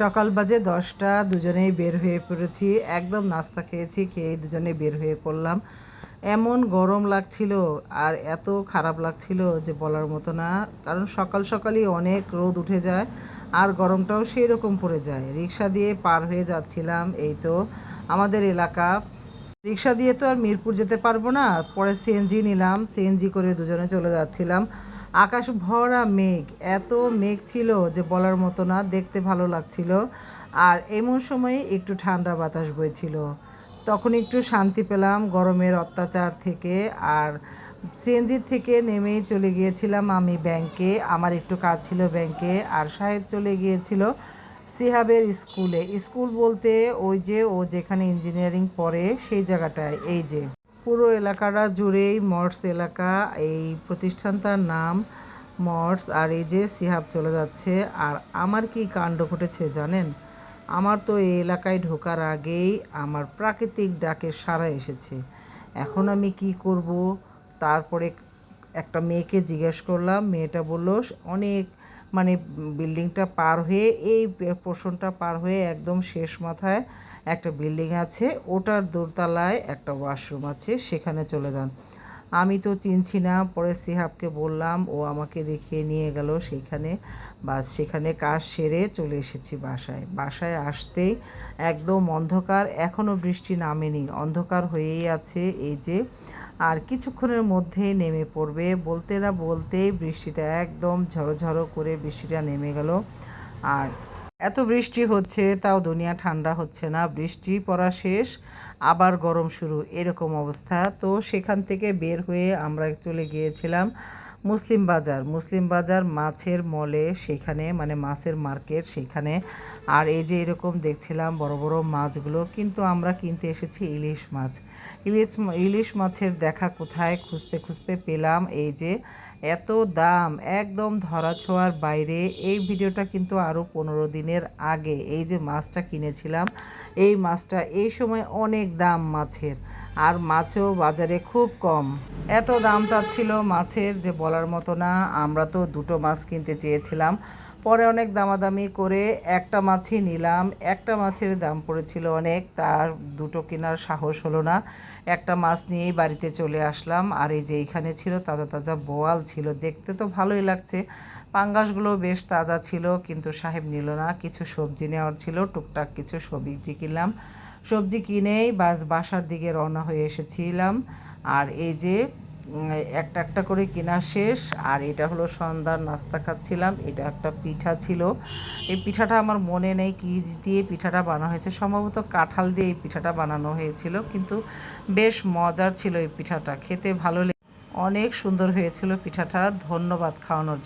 সকাল বাজে দশটা, দুজনেই বের হয়ে পড়েছি। একদম নাস্তা খেয়েছি খেয়ে দুজনে বের হয়ে পড়লাম। এমন গরম লাগছিল আর এত খারাপ লাগছিল যে বলার মতো না। কারণ সকাল সকালই অনেক রোদ উঠে যায় আর গরমটাও সেই রকম পড়ে যায়। রিক্সা দিয়ে পার হয়ে যাচ্ছিলাম, এই তো। আমাদের এলাকা রিক্সা দিয়ে তো আর মিরপুর যেতে পারব না। পরে সিএনজি নিলাম। সিএনজি করে দুজনে চলে যাচ্ছিলাম। আকাশ ভরা মেঘ, এত মেঘ ছিল যে বলার মতো না, দেখতে ভালো লাগছিল। আর এমন সময়ে একটু ঠান্ডা বাতাস বইছিল। তখন একটু শান্তি পেলাম গরমের অত্যাচার থেকে। আর সিএনজি থেকে নেমেই চলে গিয়েছিলাম আমি ব্যাংকে। আমার একটু কাজ ছিল ব্যাংকে। আর সাহেব চলে গিয়েছিল সিহাবের স্কুলে। স্কুল বলতে ওই যে ও যেখানে ইঞ্জিনিয়ারিং পড়ে, সেই জায়গাটায়। এই যে, পুরো এলাকাটা জুড়েই মর্স এলাকা। এই প্রতিষ্ঠানটার নাম মর্স, আর এই যে সিহাব চলে যাচ্ছে। আর আমার কি কাণ্ড ঘটেছে জানেন? আমার তো এই এলাকায় ঢোকার আগেই আমার প্রাকৃতিক ডাকের সারা এসেছে। এখন আমি কি করব? তারপরে একটা মেয়েকে জিজ্ঞেস করলাম। মেয়েটা বলল, অনেক মানে বিল্ডিংটা পার হয়ে, এই পোর্শনটা পার হয়ে একদম শেষ মাথায় একটা বিল্ডিং আছে। ওটার দোতলায় একটা ওয়াশরুম আছে, সেখানে চলে যান। আমি তো চিনছি না, পরে সিহাবকে বললাম, ও আমাকে দেখিয়ে নিয়ে গেল সেইখানে বাস, সেখানে কাজ সেরে চলে এসেছি বাসায়। বাসায় আসতেই একদম অন্ধকার এখনও বৃষ্টি নামেনি। অন্ধকার হয়েই আছে এই যে আর কিছুক্ষণের মধ্যেই নেমে পড়বে। বলতে না বলতেই বৃষ্টিটা একদম ঝড়ো করে বৃষ্টিটা নেমে গেল। আর এত বৃষ্টি হচ্ছে, তাও দুনিয়া ঠান্ডা হচ্ছে না। বৃষ্টি পড়া শেষ, আবার গরম শুরু, এরকম অবস্থা। তো সেখান থেকে বের হয়ে আমরা চলে গিয়েছিলাম মুসলিম বাজার। মুসলিম বাজার মাছের মলে সেখানে মানে মাছের মার্কেট সেখানে। আর এই যে এরকম দেখছিলাম বড় বড় মাছগুলো, কিন্তু আমরা কিনতে এসেছি ইলিশ মাছ। ইলিশ ইলিশ মাছের দেখা কোথায় খুঁজতে খুঁজতে পেলাম এই যে এত দাম, একদম ধরা ছোঁয়ার বাইরে। এই ভিডিওটা কিন্তু আরও পনেরো দিনের আগে এই যে মাছটা কিনেছিলাম, এই মাছটা এই সময় অনেক দাম মাছের। আর মাছও বাজারে খুব কম। এত দাম চাচ্ছিল মাছের যে বলার মতো না, আমরা তো দুটো মাছ কিনতে চেয়েছিলাম। পরে অনেক দামাদামি করে একটা মাছই নিলাম। একটা মাছের দাম পড়েছিল অনেক, তার দুটো কেনার সাহস হলো না। একটা মাছ নিয়েই বাড়িতে চলে আসলাম, আর এই যে এইখানে ছিল তাজা তাজা বোয়াল ছিল, দেখতে তো ভালোই লাগছে। পাঙ্গাসগুলো বেশ তাজা ছিল, কিন্তু সাহেব নিল না। কিছু সবজি নেওয়ার ছিল, টুকটাক কিছু সবজি কিনলাম। সবজি কিনেই বাস বাসার দিকে রওনা হয়ে এসেছিলাম। আর এই যে একটা একটা করে কেনা শেষ, আর এটা হলো সন্ধ্যার নাস্তা খাচ্ছিলাম। এটা একটা পিঠা ছিল। এই পিঠাটা আমার মনে নেই কী দিয়ে পিঠাটা বানানো হয়েছে। সম্ভবত কাঁঠাল দিয়ে এই পিঠাটা বানানো হয়েছিল, কিন্তু বেশ মজার ছিল এই পিঠাটা। খেতে ভালো লেগে অনেক সুন্দর হয়েছিল পিঠাটা। ধন্যবাদ খাওয়ানোর